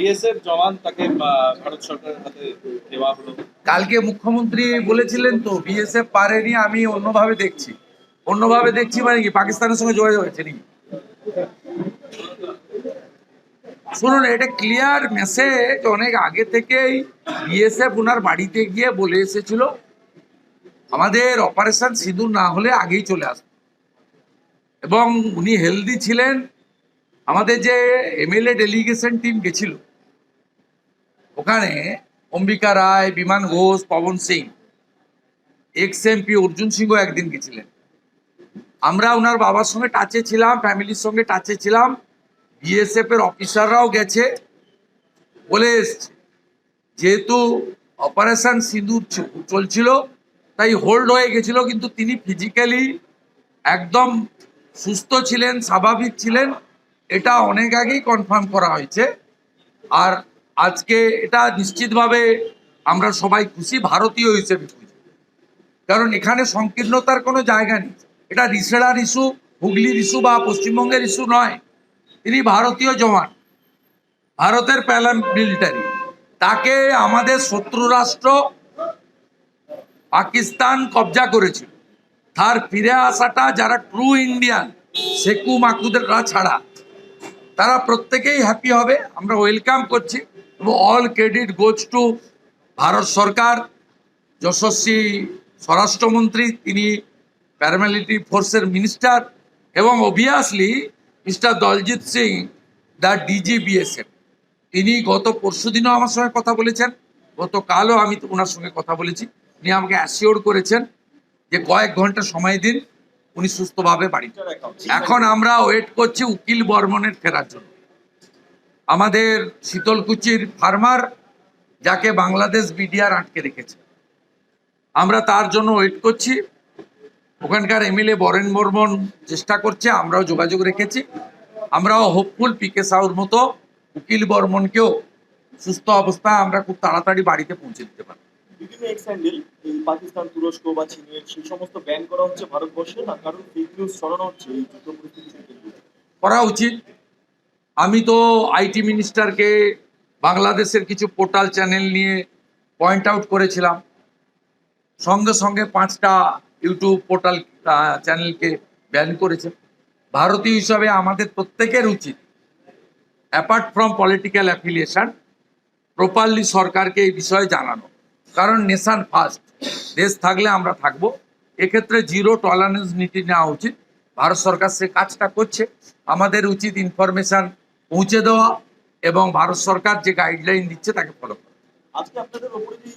BSF জওয়ান তাকে ভারত সরকারের হাতে দেওয়া হলো। কালকে মুখ্যমন্ত্রী বলেছিলেন তো বিএসএফ পারেনি, আমি অন্যভাবে দেখছি। অন্যভাবে দেখছি মানে কি, পাকিস্তানের সঙ্গে যোগাযোগ হয়েছে নাকি? শুনুন, এটা ক্লিয়ার মেসেজ অনেক আগে থেকেই বিএসএফ ওনার বাড়িতে গিয়ে বলে এসেছিল, আমাদের অপারেশন সিঁদুর না হলে আগেই চলে আসবে। এবং উনি হেলদি ছিলেন। আমাদের যে এমএলএ ডেলিগেশন টিম গেছিল ওখানে অম্বিকা রায়, বিমান ঘোষ, পবন সিং এক্স এমপি অর্জুন সিংহ একদিন গেছিলেন। আমরা ওনার বাবার সঙ্গে টাচে ছিলাম ফ্যামিলির সঙ্গে টাচে ছিলাম। বিএসএফ এর অফিসাররাও গেছে, বলে এসছে, যেহেতু অপারেশন সিঁদুর চলছিল, তাই হোল্ড হয়ে গেছিল, কিন্তু তিনি ফিজিক্যালি একদম সুস্থ ছিলেন, স্বাভাবিক ছিলেন। এটা অনেক আগেই কনফার্ম করা হয়েছে। আর আজকে এটা নিশ্চিতভাবে আমরা সবাই খুশি, ভারতীয় হিসেবে খুশি। কারণ এখানে সংকীর্ণতার কোনো জায়গা নেই। এটা রিসেড়ার ইস্যু, হুগলির ইস্যু বা পশ্চিমবঙ্গের ইস্যু নয়। তিনি ভারতীয় জওয়ান। ভারতের প্যালাম মিলিটারি তাকে আমাদের শত্রু রাষ্ট্র পাকিস্তান কবজা করেছিল। তার ফিরে আসাটা যারা ট্রু ইন্ডিয়ান শেকু মাকুদেররা ছাড়া, তারা প্রত্যেকেই হ্যাপি হবে। আমরা ওয়েলকাম করছি। এবং all credit goes to Bharat সরকার যশস্বী স্বরাষ্ট্রমন্ত্রী তিনি প্যারামিলিটারি ফোর্সের মিনিস্টার এবং obviously mister Daljit Singh the DG BSF তিনি গত পরশু দিনও আমার সঙ্গে কথা বলেছেন গতকালও আমি ওনার সঙ্গে কথা বলেছি। উনি আমাকে অ্যাসিওর করেছেন যে কয়েক ঘণ্টা সময় দিন উনি সুস্থভাবে বাড়ি এখন আমরা ওয়েট করছি উকিল বর্মনের ফেরার জন্য। আমাদের শীতলকুচির ফার্মার যাকে বাংলাদেশ বিডিআর আটকে রেখেছে। আমরা তার জন্য ওয়েট করছি। ওখানকার এমএলএ বরেন বর্মন চেষ্টা করছে আমরাও যোগাযোগ রেখেছি। আমরাও হোপফুল পিকে সাউর মতো উকিল বর্মনকেও সুস্থ অবস্থায় আমরা খুব তাড়াতাড়ি বাড়িতে পৌঁছে দিতে পারি বিভিন্ন এক্স হ্যান্ডেল এই পাকিস্তান তুরস্ক বা চীনের সেই সমস্ত ব্যান করা হচ্ছে ভারতবর্ষে না কারণ ফেক নিউজ ছড়ানো হচ্ছে এই যুদ্ধ পরিস্থিতি করা উচিত। আমি তো আইটি মিনিস্টারকে বাংলাদেশের কিছু পোর্টাল চ্যানেল নিয়ে পয়েন্ট আউট করেছিলাম। সঙ্গে সঙ্গে পাঁচটা ইউটিউব পোর্টাল চ্যানেলকে ব্যান করেছে। ভারতীয় হিসাবে আমাদের প্রত্যেকের উচিত apart from political affiliation properly সরকারকে এই বিষয়ে জানানো। কারণ নেশান ফার্স্ট দেশ থাকলে আমরা থাকব। এক্ষেত্রে জিরো টলারেন্স নীতি নেওয়া উচিত। ভারত সরকার সে কাজটা করছে। আমাদের উচিত ইনফরমেশন পৌঁছে দেওয়া এবং ভারত সরকার যে গাইডলাইন দিচ্ছে তাকে ফলো করা। আজকে আপনাদের ওপরে যে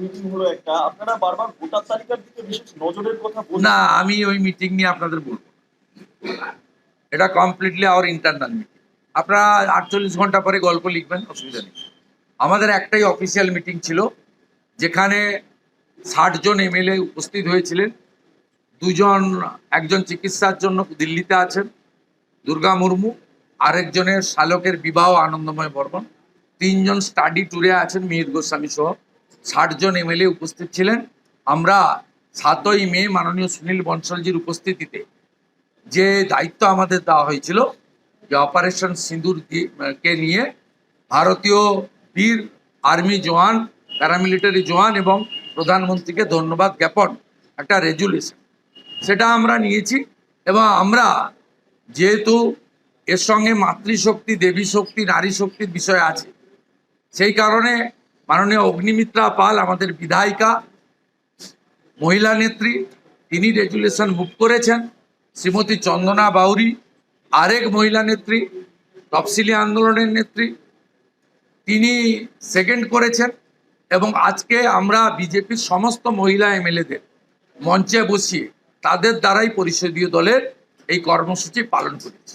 মিটিং হলো একটা আপনারা বারবার ভোটার তালিকার দিকে বিশেষ নজরের কথা না আমি ওই মিটিং নিয়ে আপনাদের বলব এটা কমপ্লিটলি আওয়ার ইন্টারনাল মিটিং আপনারা আটচল্লিশ ঘণ্টা পরে গল্প লিখবেন অসুবিধা নেই। আমাদের একটাই অফিসিয়াল মিটিং ছিল যেখানে ষাট জন এমএলএ উপস্থিত হয়েছিলেন। দুজন একজন চিকিৎসার জন্য দিল্লিতে আছেন দুর্গা মুর্মু আরেকজনের শালকের বিবাহ আনন্দময় বর্মন তিনজন স্টাডি ট্যুরে আছেন মিহির গোস্বামী সহ। ষাট জন এমএলএ উপস্থিত ছিলেন। আমরা সাতই মে মাননীয় সুনীল বনসলজির উপস্থিতিতে যে দায়িত্ব আমাদের দেওয়া হয়েছিল, যে অপারেশন সিঁদুর কে নিয়ে, ভারতীয় বীর আর্মি জওয়ান প্যারামিলিটারি জওয়ান এবং প্রধানমন্ত্রীকে ধন্যবাদ জ্ঞাপন, একটা রেজুলেশন সেটা আমরা নিয়েছি এবং আমরা যেহেতু এর সঙ্গে মাতৃশক্তি দেবী শক্তি নারী শক্তির বিষয় আছে। সেই কারণে মাননীয় অগ্নিমিত্রা পাল, আমাদের বিধায়িকা, মহিলা নেত্রী, তিনি রেজুলেশন মুভ করেছেন। শ্রীমতী চন্দনা বাউরি, আরেক মহিলা নেত্রী, তফসিলি আন্দোলনের নেত্রী, তিনি সেকেন্ড করেছেন এবং আজকে আমরা বিজেপির সমস্ত মহিলা এমএলএদের মঞ্চে বসিয়ে তাদের দ্বারাই পরিষদীয় দলের এই কর্মসূচি পালন করেছি।